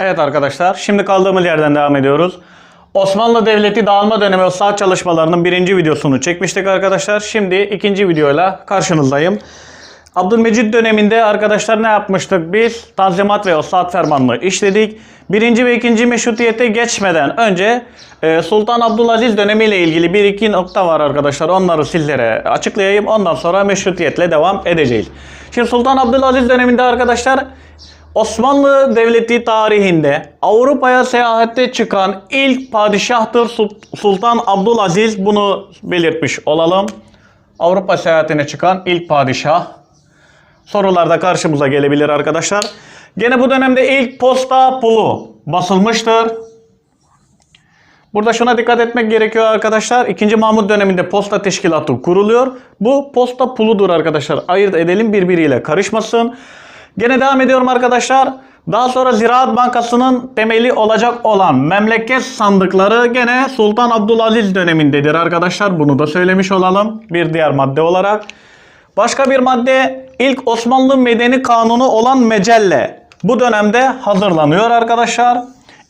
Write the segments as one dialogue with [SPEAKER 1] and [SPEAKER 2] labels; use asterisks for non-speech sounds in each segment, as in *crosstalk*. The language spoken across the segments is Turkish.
[SPEAKER 1] Evet arkadaşlar, şimdi kaldığımız yerden devam ediyoruz. Osmanlı Devleti dağılma dönemi o saat çalışmalarının birinci videosunu çekmiştik arkadaşlar. Şimdi ikinci videoyla karşınızdayım. Abdülmecit döneminde arkadaşlar ne yapmıştık biz? Tanzimat ve o saat fermanını işledik. Birinci ve ikinci meşrutiyete geçmeden önce e, Sultan Abdülaziz dönemiyle ilgili bir iki nokta var arkadaşlar. Onları sizlere açıklayayım. Ondan sonra meşrutiyetle devam edeceğiz. Şimdi Sultan Abdülaziz döneminde arkadaşlar Osmanlı Devleti tarihinde Avrupa'ya seyahatte çıkan ilk padişahtır Sul- Sultan Abdülaziz. Bunu belirtmiş olalım. Avrupa seyahatine çıkan ilk padişah. Sorularda karşımıza gelebilir arkadaşlar. Gene bu dönemde ilk posta pulu basılmıştır. Burada şuna dikkat etmek gerekiyor arkadaşlar. İkinci Mahmut döneminde posta teşkilatı kuruluyor. Bu posta puludur arkadaşlar. Ayırt edelim birbiriyle karışmasın. Gene devam ediyorum arkadaşlar. Daha sonra Ziraat Bankası'nın temeli olacak olan memleket sandıkları gene Sultan Abdülaziz dönemindedir arkadaşlar. Bunu da söylemiş olalım bir diğer madde olarak. Başka bir madde ilk Osmanlı Medeni Kanunu olan Mecelle. Bu dönemde hazırlanıyor arkadaşlar.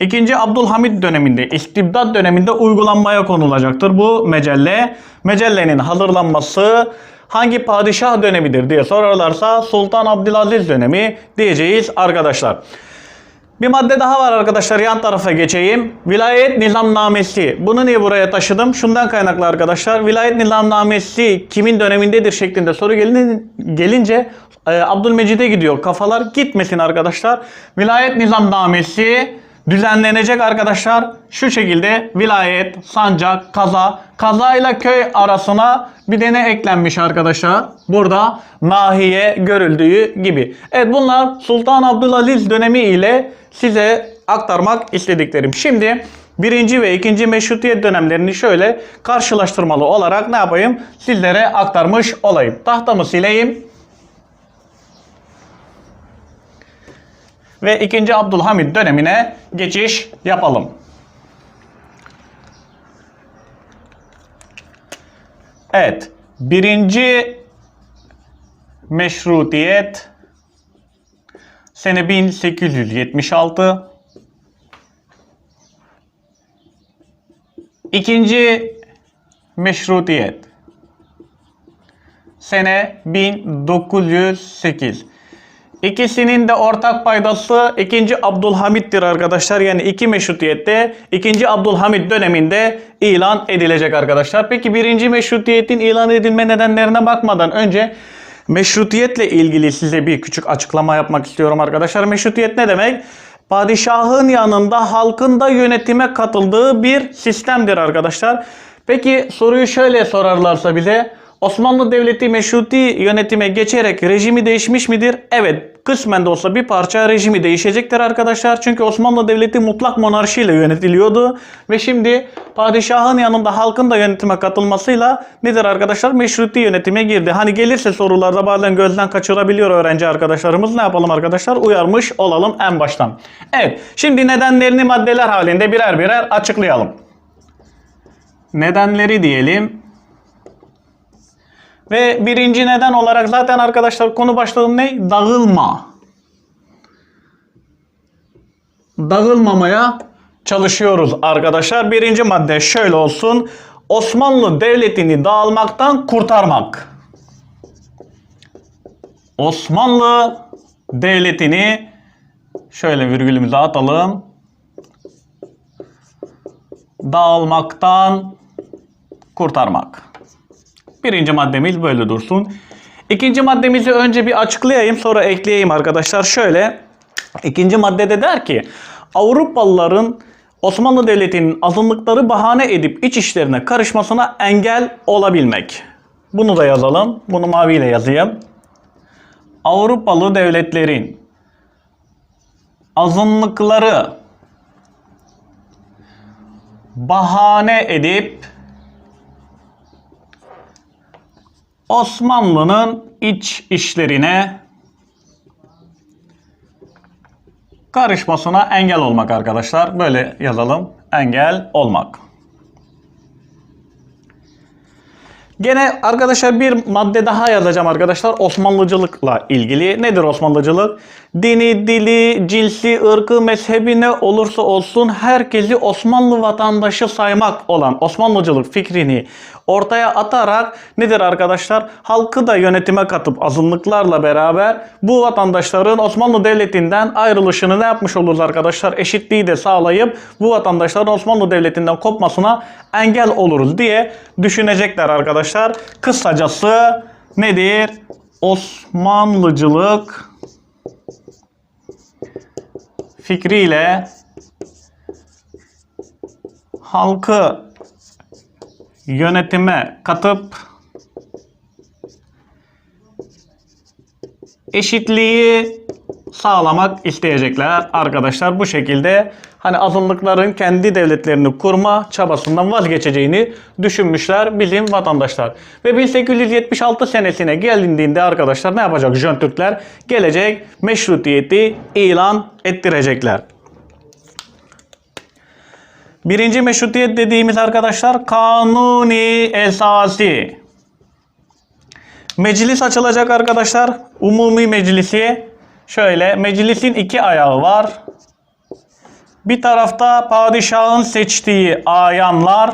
[SPEAKER 1] İkinci Abdülhamit döneminde, istibdat döneminde uygulanmaya konulacaktır bu mecelle. Mecellenin hazırlanması hangi padişah dönemidir diye sorarlarsa Sultan Abdülaziz dönemi diyeceğiz arkadaşlar. Bir madde daha var arkadaşlar yan tarafa geçeyim. Vilayet nizamnamesi. Bunu niye buraya taşıdım? Şundan kaynaklı arkadaşlar. Vilayet nizamnamesi kimin dönemindedir şeklinde soru gelin, gelince e, Abdülmecid'e gidiyor. Kafalar gitmesin arkadaşlar. Vilayet nizamnamesi düzenlenecek arkadaşlar. Şu şekilde vilayet, sancak, kaza. Kaza ile köy arasına bir de ne eklenmiş arkadaşlar? Burada nahiye görüldüğü gibi. Evet bunlar Sultan Abdülaziz dönemi ile size aktarmak istediklerim. Şimdi birinci ve ikinci meşrutiyet dönemlerini şöyle karşılaştırmalı olarak ne yapayım? Sizlere aktarmış olayım. Tahtamı sileyim. Ve ikinci Abdülhamit dönemine geçiş yapalım. Evet. Birinci meşrutiyet sene 1876. İkinci meşrutiyet sene 1908. İkisinin de ortak paydası 2. Abdülhamit'tir arkadaşlar. Yani iki meşrutiyette 2. Abdülhamit döneminde ilan edilecek arkadaşlar. Peki birinci meşrutiyetin ilan edilme nedenlerine bakmadan önce meşrutiyetle ilgili size bir küçük açıklama yapmak istiyorum arkadaşlar. Meşrutiyet ne demek? Padişahın yanında halkın da yönetime katıldığı bir sistemdir arkadaşlar. Peki soruyu şöyle sorarlarsa bize Osmanlı Devleti meşruti yönetime geçerek rejimi değişmiş midir? Evet, kısmen de olsa bir parça rejimi değişecektir arkadaşlar. Çünkü Osmanlı Devleti mutlak monarşiyle yönetiliyordu. Ve şimdi padişahın yanında halkın da yönetime katılmasıyla nedir arkadaşlar? Meşruti yönetime girdi. Hani gelirse sorularda bazen gözden kaçırabiliyor öğrenci arkadaşlarımız. Ne yapalım arkadaşlar? Uyarmış olalım en baştan. Evet, şimdi nedenlerini maddeler halinde birer birer açıklayalım. Nedenleri diyelim. Ve birinci neden olarak zaten arkadaşlar konu başlığım ne? Dağılma. Dağılmamaya çalışıyoruz arkadaşlar. Birinci madde şöyle olsun. Osmanlı Devleti'ni dağılmaktan kurtarmak. Osmanlı Devleti'ni şöyle virgülümüze atalım. Dağılmaktan kurtarmak. Birinci maddemiz böyle dursun. İkinci maddemizi önce bir açıklayayım sonra ekleyeyim arkadaşlar. Şöyle ikinci maddede der ki Avrupalıların Osmanlı Devleti'nin azınlıkları bahane edip iç işlerine karışmasına engel olabilmek. Bunu da yazalım. Bunu maviyle yazayım. Avrupalı devletlerin azınlıkları bahane edip Osmanlı'nın iç işlerine karışmasına engel olmak arkadaşlar. Böyle yazalım. Engel olmak. Gene arkadaşlar bir madde daha yazacağım arkadaşlar Osmanlıcılıkla ilgili. Nedir Osmanlıcılık? Dini, dili, cinsi, ırkı, mezhebi ne olursa olsun herkesi Osmanlı vatandaşı saymak olan Osmanlıcılık fikrini ortaya atarak nedir arkadaşlar? Halkı da yönetime katıp azınlıklarla beraber bu vatandaşların Osmanlı Devleti'nden ayrılışını ne yapmış oluruz arkadaşlar? Eşitliği de sağlayıp bu vatandaşların Osmanlı Devleti'nden kopmasına engel oluruz diye düşünecekler arkadaşlar. Kısacası nedir? Osmanlıcılık fikriyle halkı yönetime katıp eşitliği sağlamak isteyecekler arkadaşlar. Bu şekilde hani azınlıkların kendi devletlerini kurma çabasından vazgeçeceğini düşünmüşler bizim vatandaşlar. Ve 1876 senesine gelindiğinde arkadaşlar ne yapacak Jön Türkler? Gelecek meşrutiyeti ilan ettirecekler. Birinci meşrutiyet dediğimiz arkadaşlar kanuni esası. Meclis açılacak arkadaşlar. Umumi meclisi. Şöyle meclisin iki ayağı var. Bir tarafta padişahın seçtiği ayanlar.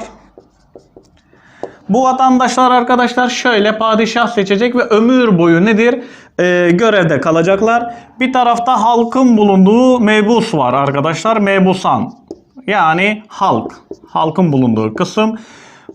[SPEAKER 1] Bu vatandaşlar arkadaşlar şöyle padişah seçecek ve ömür boyu nedir? Ee, görevde kalacaklar. Bir tarafta halkın bulunduğu mebus var arkadaşlar. Mebusan. Yani halk. Halkın bulunduğu kısım.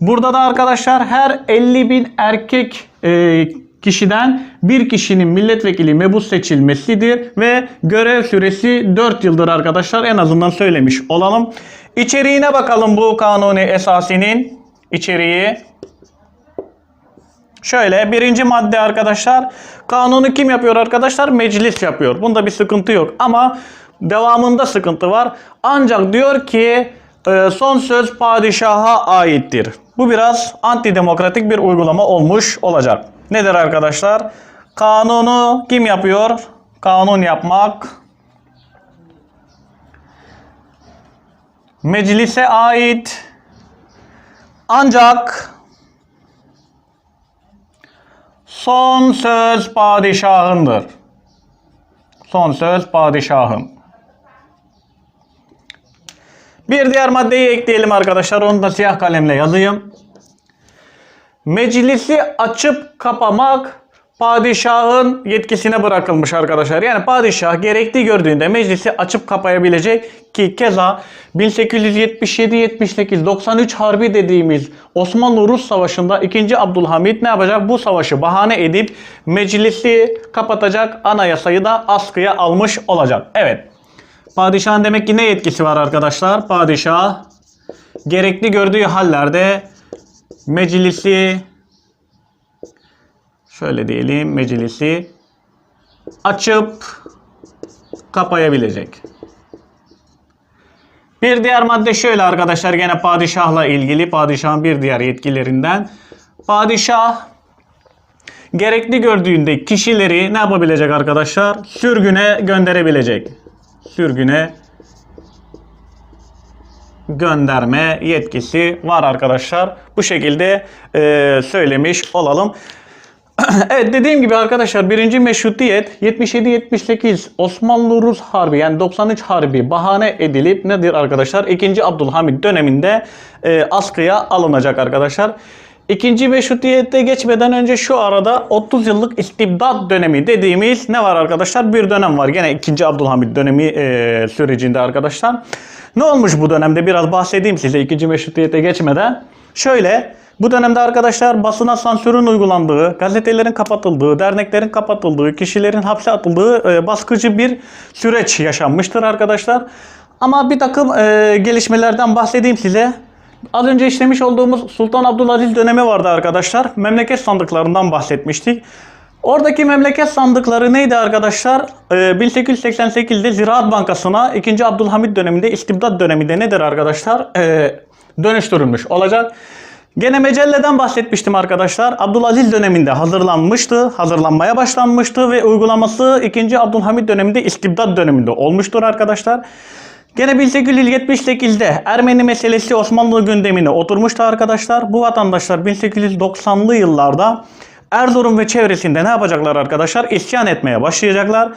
[SPEAKER 1] Burada da arkadaşlar her 50 bin erkek e, kişiden bir kişinin milletvekili mebus seçilmesidir ve görev süresi 4 yıldır arkadaşlar en azından söylemiş olalım. İçeriğine bakalım bu kanuni esasinin içeriği. Şöyle birinci madde arkadaşlar. Kanunu kim yapıyor arkadaşlar? Meclis yapıyor. Bunda bir sıkıntı yok. Ama devamında sıkıntı var. Ancak diyor ki e, son söz padişaha aittir. Bu biraz antidemokratik bir uygulama olmuş olacak. Nedir arkadaşlar? Kanunu kim yapıyor? Kanun yapmak meclise ait ancak son söz padişahındır. Son söz padişahın. Bir diğer maddeyi ekleyelim arkadaşlar. Onu da siyah kalemle yazayım. Meclisi açıp kapamak padişahın yetkisine bırakılmış arkadaşlar. Yani padişah gerekli gördüğünde meclisi açıp kapayabilecek ki keza 1877-78-93 harbi dediğimiz Osmanlı-Rus savaşında 2. Abdülhamit ne yapacak? Bu savaşı bahane edip meclisi kapatacak anayasayı da askıya almış olacak. Evet. Padişahın demek ki ne yetkisi var arkadaşlar? Padişah gerekli gördüğü hallerde meclisi şöyle diyelim meclisi açıp kapayabilecek. Bir diğer madde şöyle arkadaşlar gene padişahla ilgili padişahın bir diğer yetkilerinden. Padişah gerekli gördüğünde kişileri ne yapabilecek arkadaşlar? Sürgüne gönderebilecek. Sürgüne gönderme yetkisi var arkadaşlar. Bu şekilde e, söylemiş olalım. *clears throat* evet dediğim gibi arkadaşlar birinci meşrutiyet 77-78 Osmanlı-Rus Harbi yani 93 Harbi bahane edilip nedir arkadaşlar? 2. Abdülhamit döneminde e, askıya alınacak arkadaşlar. İkinci meşrutiyette geçmeden önce şu arada 30 yıllık istibdat dönemi dediğimiz ne var arkadaşlar? Bir dönem var. Gene 2. Abdülhamit dönemi e, sürecinde arkadaşlar. Ne olmuş bu dönemde? Biraz bahsedeyim size ikinci meşrutiyete geçmeden. Şöyle bu dönemde arkadaşlar basına sansürün uygulandığı, gazetelerin kapatıldığı, derneklerin kapatıldığı, kişilerin hapse atıldığı e, baskıcı bir süreç yaşanmıştır arkadaşlar. Ama bir takım e, gelişmelerden bahsedeyim size. Az önce işlemiş olduğumuz Sultan Abdülaziz dönemi vardı arkadaşlar. Memleket sandıklarından bahsetmiştik. Oradaki memleket sandıkları neydi arkadaşlar? Ee, 1888'de Ziraat Bankası'na 2. Abdülhamit döneminde istibdat döneminde nedir arkadaşlar? Ee, dönüştürülmüş olacak. Gene Mecelle'den bahsetmiştim arkadaşlar. Abdülaziz döneminde hazırlanmıştı, hazırlanmaya başlanmıştı ve uygulaması 2. Abdülhamit döneminde istibdat döneminde olmuştur arkadaşlar. Gene 1878'de Ermeni meselesi Osmanlı gündemine oturmuştu arkadaşlar. Bu vatandaşlar 1890'lı yıllarda Erzurum ve çevresinde ne yapacaklar arkadaşlar? İsyan etmeye başlayacaklar.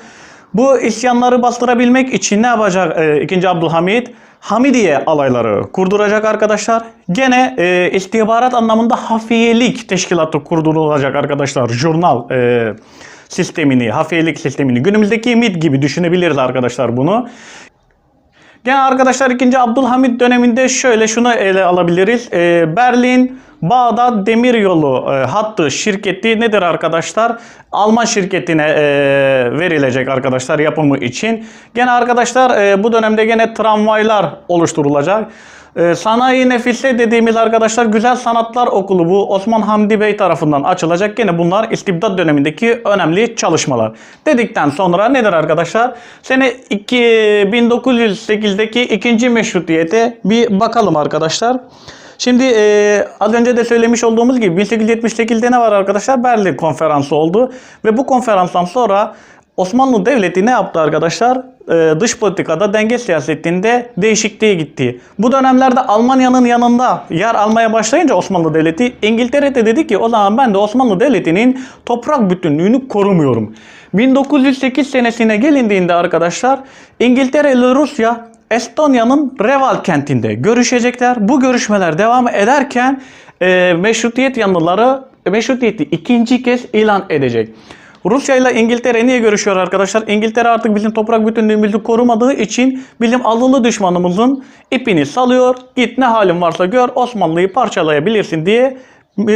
[SPEAKER 1] Bu isyanları bastırabilmek için ne yapacak e, 2. Abdülhamit? Hamidiye alayları kurduracak arkadaşlar. Gene e, istihbarat anlamında hafiyelik teşkilatı kurdurulacak arkadaşlar. Jurnal e, sistemini, hafiyelik sistemini. Günümüzdeki MIT gibi düşünebiliriz arkadaşlar bunu. Gene arkadaşlar 2. Abdülhamit döneminde şöyle şunu ele alabiliriz. Ee, Berlin Bağdat Demiryolu e, hattı şirketi nedir arkadaşlar? Alman şirketine e, verilecek arkadaşlar yapımı için. Gene arkadaşlar e, bu dönemde gene tramvaylar oluşturulacak. E, Sanayi Nefise dediğimiz arkadaşlar Güzel Sanatlar Okulu bu Osman Hamdi Bey tarafından açılacak. Gene bunlar istibdat dönemindeki önemli çalışmalar. Dedikten sonra nedir arkadaşlar? Sene 2, 1908'deki ikinci meşrutiyete bir bakalım arkadaşlar. Şimdi e, az önce de söylemiş olduğumuz gibi 1878'de ne var arkadaşlar? Berlin konferansı oldu. Ve bu konferanstan sonra Osmanlı Devleti ne yaptı arkadaşlar? Ee, dış politikada denge siyasetinde değişikliğe gitti. Bu dönemlerde Almanya'nın yanında yer almaya başlayınca Osmanlı Devleti İngiltere de dedi ki o zaman ben de Osmanlı Devleti'nin toprak bütünlüğünü korumuyorum. 1908 senesine gelindiğinde arkadaşlar İngiltere ile Rusya Estonya'nın Reval kentinde görüşecekler. Bu görüşmeler devam ederken e, meşrutiyet yanlıları meşrutiyeti ikinci kez ilan edecek. Rusya ile İngiltere niye görüşüyor arkadaşlar? İngiltere artık bizim toprak bütünlüğümüzü korumadığı için bizim allılı düşmanımızın ipini salıyor. Git ne halin varsa gör Osmanlı'yı parçalayabilirsin diye e,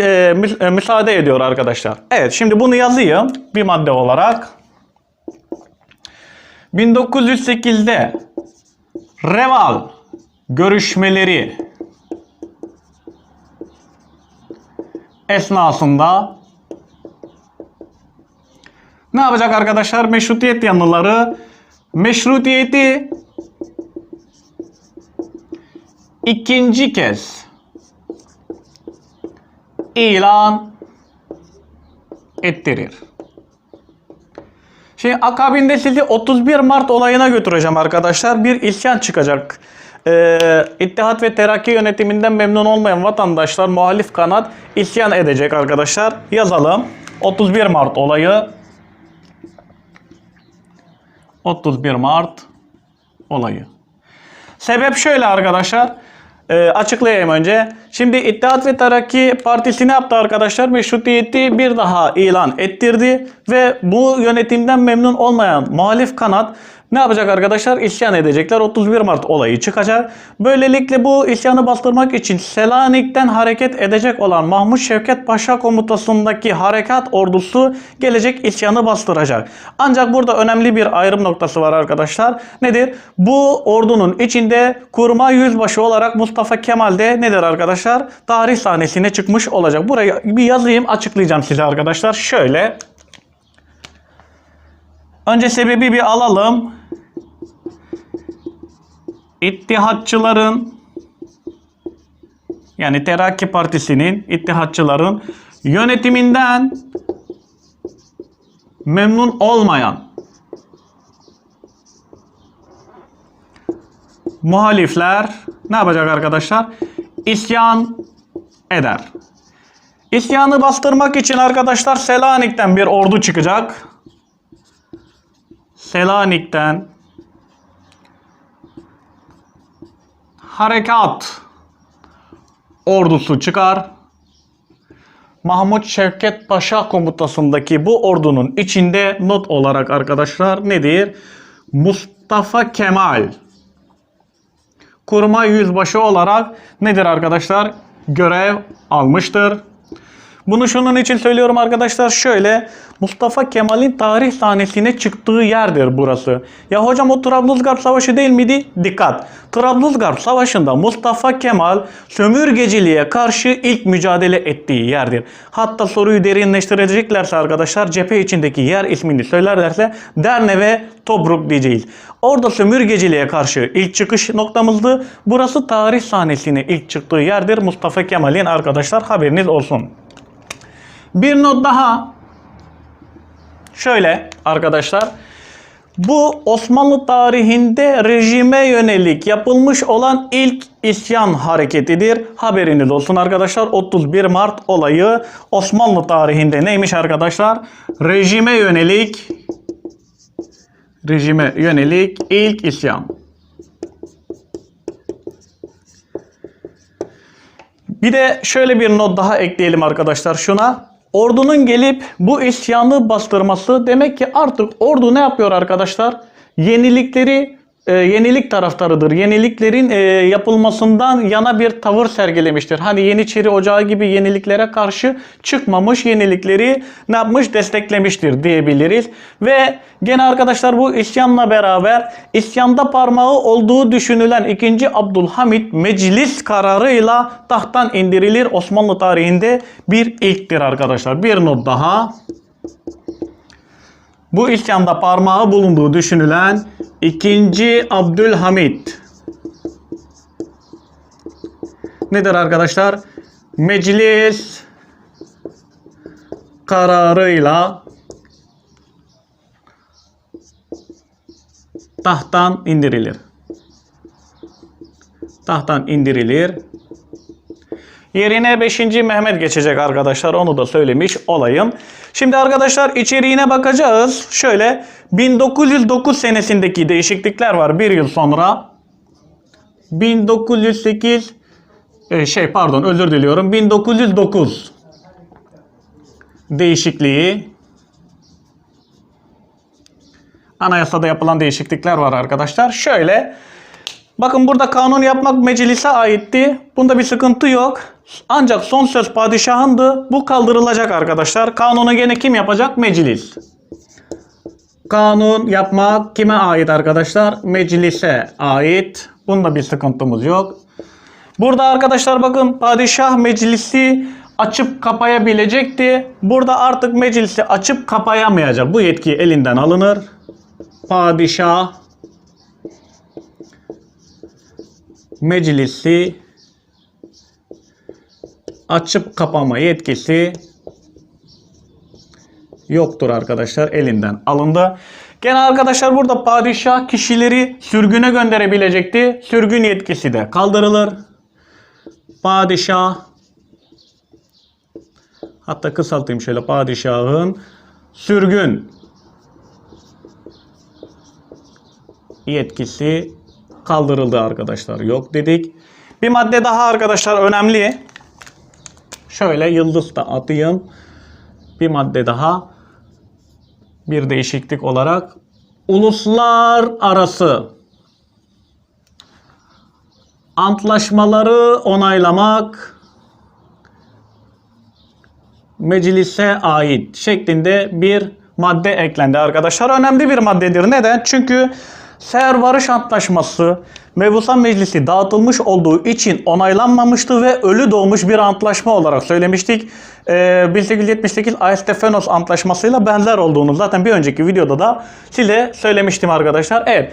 [SPEAKER 1] e, müsaade ediyor arkadaşlar. Evet şimdi bunu yazayım bir madde olarak. 1908'de Reval görüşmeleri esnasında ne yapacak arkadaşlar? Meşrutiyet yanlıları meşrutiyeti ikinci kez ilan ettirir. Şimdi akabinde sizi 31 Mart olayına götüreceğim arkadaşlar. Bir isyan çıkacak. Ee, İttihat ve Terakki yönetiminden memnun olmayan vatandaşlar, muhalif kanat isyan edecek arkadaşlar. Yazalım. 31 Mart olayı. 31 Mart olayı. Sebep şöyle arkadaşlar. Ee, açıklayayım önce. Şimdi İttihat ve Terakki Partisi ne yaptı arkadaşlar? Meşrutiyeti bir daha ilan ettirdi ve bu yönetimden memnun olmayan muhalif kanat ne yapacak arkadaşlar? İsyan edecekler. 31 Mart olayı çıkacak. Böylelikle bu isyanı bastırmak için Selanik'ten hareket edecek olan Mahmut Şevket Paşa komutasındaki harekat ordusu gelecek isyanı bastıracak. Ancak burada önemli bir ayrım noktası var arkadaşlar. Nedir? Bu ordunun içinde kurma yüzbaşı olarak Mustafa Kemal de nedir arkadaşlar? Tarih sahnesine çıkmış olacak. Burayı bir yazayım açıklayacağım size arkadaşlar. Şöyle. Önce sebebi bir alalım. İttihatçıların yani Terakki Partisi'nin ittihatçıların yönetiminden memnun olmayan muhalifler ne yapacak arkadaşlar? İsyan eder. İsyanı bastırmak için arkadaşlar Selanik'ten bir ordu çıkacak. Selanik'ten harekat ordusu çıkar. Mahmut Şevket Paşa komutasındaki bu ordunun içinde not olarak arkadaşlar nedir? Mustafa Kemal kurma yüzbaşı olarak nedir arkadaşlar? Görev almıştır. Bunu şunun için söylüyorum arkadaşlar şöyle Mustafa Kemal'in tarih sahnesine çıktığı yerdir burası. Ya hocam o Trablusgarp Savaşı değil miydi? Dikkat. Trablusgarp Savaşı'nda Mustafa Kemal sömürgeciliğe karşı ilk mücadele ettiği yerdir. Hatta soruyu derinleştireceklerse arkadaşlar cephe içindeki yer ismini söylerlerse Derne ve Tobruk diyeceğiz. Orada sömürgeciliğe karşı ilk çıkış noktamızdı. Burası tarih sahnesine ilk çıktığı yerdir. Mustafa Kemal'in arkadaşlar haberiniz olsun. Bir not daha. Şöyle arkadaşlar. Bu Osmanlı tarihinde rejime yönelik yapılmış olan ilk isyan hareketidir. Haberiniz olsun arkadaşlar. 31 Mart olayı Osmanlı tarihinde neymiş arkadaşlar? Rejime yönelik rejime yönelik ilk isyan. Bir de şöyle bir not daha ekleyelim arkadaşlar şuna. Ordunun gelip bu isyanı bastırması demek ki artık ordu ne yapıyor arkadaşlar? Yenilikleri e, yenilik taraftarıdır. Yeniliklerin e, yapılmasından yana bir tavır sergilemiştir. Hani Yeniçeri Ocağı gibi yeniliklere karşı çıkmamış, yenilikleri ne yapmış? Desteklemiştir diyebiliriz. Ve gene arkadaşlar bu isyanla beraber isyanda parmağı olduğu düşünülen 2. Abdülhamit meclis kararıyla tahttan indirilir. Osmanlı tarihinde bir ilktir arkadaşlar. Bir not daha. Bu isyanda parmağı bulunduğu düşünülen 2. Abdülhamit nedir arkadaşlar? Meclis kararıyla tahttan indirilir. Tahttan indirilir. Yerine 5. Mehmet geçecek arkadaşlar. Onu da söylemiş olayım. Şimdi arkadaşlar içeriğine bakacağız. Şöyle 1909 senesindeki değişiklikler var. Bir yıl sonra 1908 e, şey pardon özür diliyorum. 1909 değişikliği anayasada yapılan değişiklikler var arkadaşlar. Şöyle Bakın burada kanun yapmak meclise aitti. Bunda bir sıkıntı yok. Ancak son söz padişahındı. Bu kaldırılacak arkadaşlar. Kanunu gene kim yapacak? Meclis. Kanun yapmak kime ait arkadaşlar? Meclise ait. Bunda bir sıkıntımız yok. Burada arkadaşlar bakın padişah meclisi açıp kapayabilecekti. Burada artık meclisi açıp kapayamayacak. Bu yetki elinden alınır. Padişah meclisi açıp kapama yetkisi yoktur arkadaşlar. Elinden alındı. Gene arkadaşlar burada padişah kişileri sürgüne gönderebilecekti. Sürgün yetkisi de kaldırılır. Padişah hatta kısaltayım şöyle padişahın sürgün yetkisi kaldırıldı arkadaşlar. Yok dedik. Bir madde daha arkadaşlar önemli. Şöyle yıldız da atayım. Bir madde daha. Bir değişiklik olarak uluslar arası antlaşmaları onaylamak meclise ait şeklinde bir madde eklendi arkadaşlar. Önemli bir maddedir. Neden? Çünkü Seher Barış Antlaşması Mebusan Meclisi dağıtılmış olduğu için onaylanmamıştı ve ölü doğmuş bir antlaşma olarak söylemiştik. Ee, 1878 Aestefenos Antlaşması'yla benzer olduğunu zaten bir önceki videoda da size söylemiştim arkadaşlar. Evet.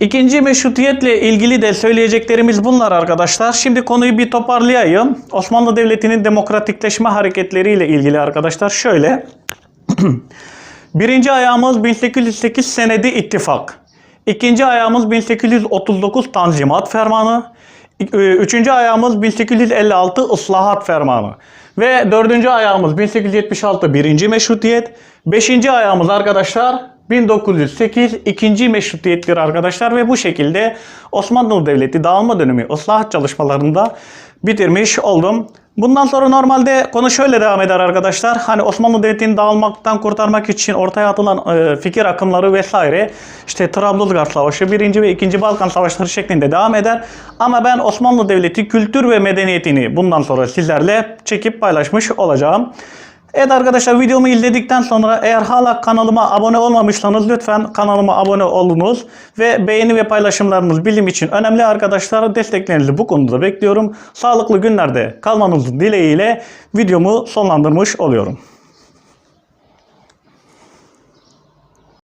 [SPEAKER 1] İkinci meşrutiyetle ilgili de söyleyeceklerimiz bunlar arkadaşlar. Şimdi konuyu bir toparlayayım. Osmanlı Devleti'nin demokratikleşme hareketleriyle ilgili arkadaşlar şöyle. *clears throat* Birinci ayağımız 1808 senedi ittifak. İkinci ayağımız 1839 Tanzimat Fermanı. Üçüncü ayağımız 1856 Islahat Fermanı. Ve dördüncü ayağımız 1876 birinci meşrutiyet. Beşinci ayağımız arkadaşlar 1908 ikinci meşrutiyettir arkadaşlar ve bu şekilde Osmanlı Devleti dağılma dönemi ıslahat çalışmalarında bitirmiş oldum. Bundan sonra normalde konu şöyle devam eder arkadaşlar. Hani Osmanlı Devleti'ni dağılmaktan kurtarmak için ortaya atılan e, fikir akımları vesaire işte Trablusgarp Savaşı, 1. ve 2. Balkan Savaşları şeklinde devam eder. Ama ben Osmanlı Devleti kültür ve medeniyetini bundan sonra sizlerle çekip paylaşmış olacağım. Evet arkadaşlar videomu izledikten sonra eğer hala kanalıma abone olmamışsanız lütfen kanalıma abone olunuz. Ve beğeni ve paylaşımlarınız bilim için önemli arkadaşlar. Desteklerinizi bu konuda bekliyorum. Sağlıklı günlerde kalmanızın dileğiyle videomu sonlandırmış oluyorum.